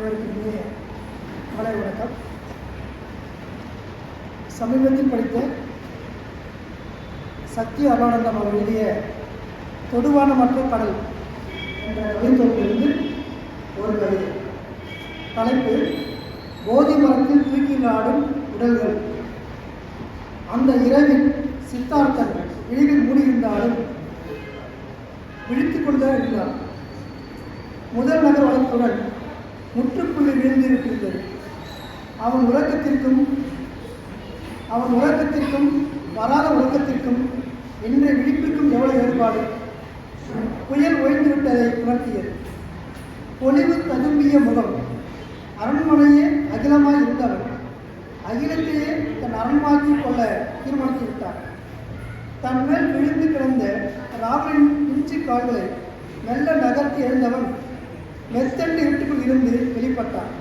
அனைவருக்கும் இனிய மாலை வணக்கம். சமீபத்தில் படித்த சக்தி அருணானந்தம் அவர் எழுதிய தொடுவான மற்றும் கடல் என்ற கவித்தொகுப்பிலிருந்து ஒரு கவிதை. தலைப்பு போதி மரத்தில் தூக்கி நாடும் உடல்கள் அந்த இரவில் சித்தார்த்தன் எளிதில் மூடியிருந்தாலும் விழித்துக் கொண்டுதான் இருந்தார் முதல் நகர் வளத்துடன் முற்றுப்புள்ளி வீழ்ந்திருக்கின்றது. அவன் உறக்கத்திற்கும் அவன் உறக்கத்திற்கும் வராத உறக்கத்திற்கும் இன்றைய விழிப்பிற்கும் எவ்வளவு ஏற்பாடு? புயல் ஓய்ந்துவிட்டதை உணர்த்தியது பொலிவு ததும்பிய முகம். அரண்மனையே அகிலமாய் இருந்தவன். அகிலத்தையே தன் அரண்மாக்கிக் கொள்ள தீர்மானித்து விட்டார் தன் மேல் விழுந்து கிடந்த ராவலின் பிஞ்சு கால்களை மெல்ல நகர்த்தி எழுந்தவன் மெத்தண்டு இருட்டுக்குள் இருந்து வெளிப்பட்டான்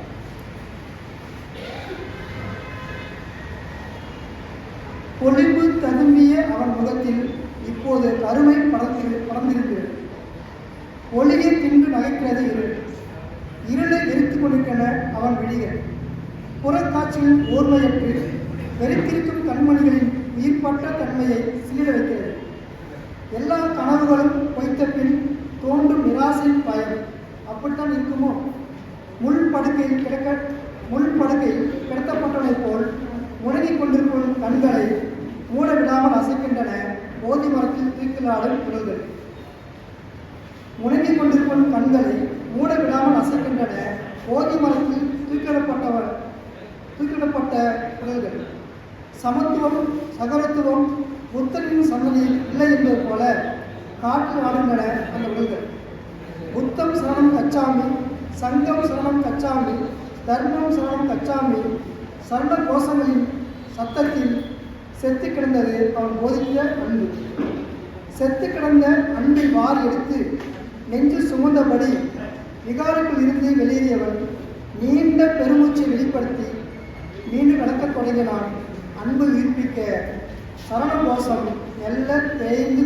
ததும்பிய அவன் முகத்தில் இப்போது கருமை படர்ந்து படர்ந்திருக்கிறது ஒளியை தின்று நகைக்கிறது இருள் இருளை எரித்துக் கொண்டிருக்கின்றன அவன் விழிகள் புறக்காட்சியில் ஓர்மையற்று வெறித்திருக்கும் கண்மணிகளின் உயிர்பற்ற தன்மையை சீர வைக்கிறது. எல்லா கனவுகளும் பொய்த்த பின் தோன்றும் நிராசையின் பயம் அப்படித்தான் இருக்குமோ? முள் படுக்கையில் கிடக்க முள் படுக்கையில் கிடத்தப்பட்டவனைப் போல் முழங்கிக் கொண்டிருக்கும் கண்களை மூடவிடாமல் அசைக்கின்றன. போதி மரத்தில் தூக்கிலாடும் குரல்கள். முழங்கிக் கொண்டிருக்கும் கண்களை மூடவிடாமல் அசைக்கின்றன. போதி மரத்தில் தூக்கிடப்பட்டவர் தூக்கிடப்பட்ட குரல்கள். சமத்துவம் சகரத்துவம் புத்தனின் சன்னதியில் இல்லை என்பது போல காற்றில் ஆடுகின்றன அந்த உடல்கள் புத்தம் சரணம் கச்சாமி சங்கம் சரணம் கச்சாமி தர்மம் சரணம் கச்சாமி சரண கோஷங்களின் சத்தத்தில் செத்து கிடந்தது அவன் போதித்த அன்பு. செத்து கிடந்த அன்பை வாரி எடுத்து நெஞ்சு சுமந்தபடி விகாரக்குள் இருந்து வெளியேறியவன் நீண்ட பெருமூச்சை வெளிப்படுத்தி மீண்டும் நடக்கத் தொடங்கினான். அன்பு உயிர்ப்பிக்க சரண கோஷம் மெல்ல தேய்ந்து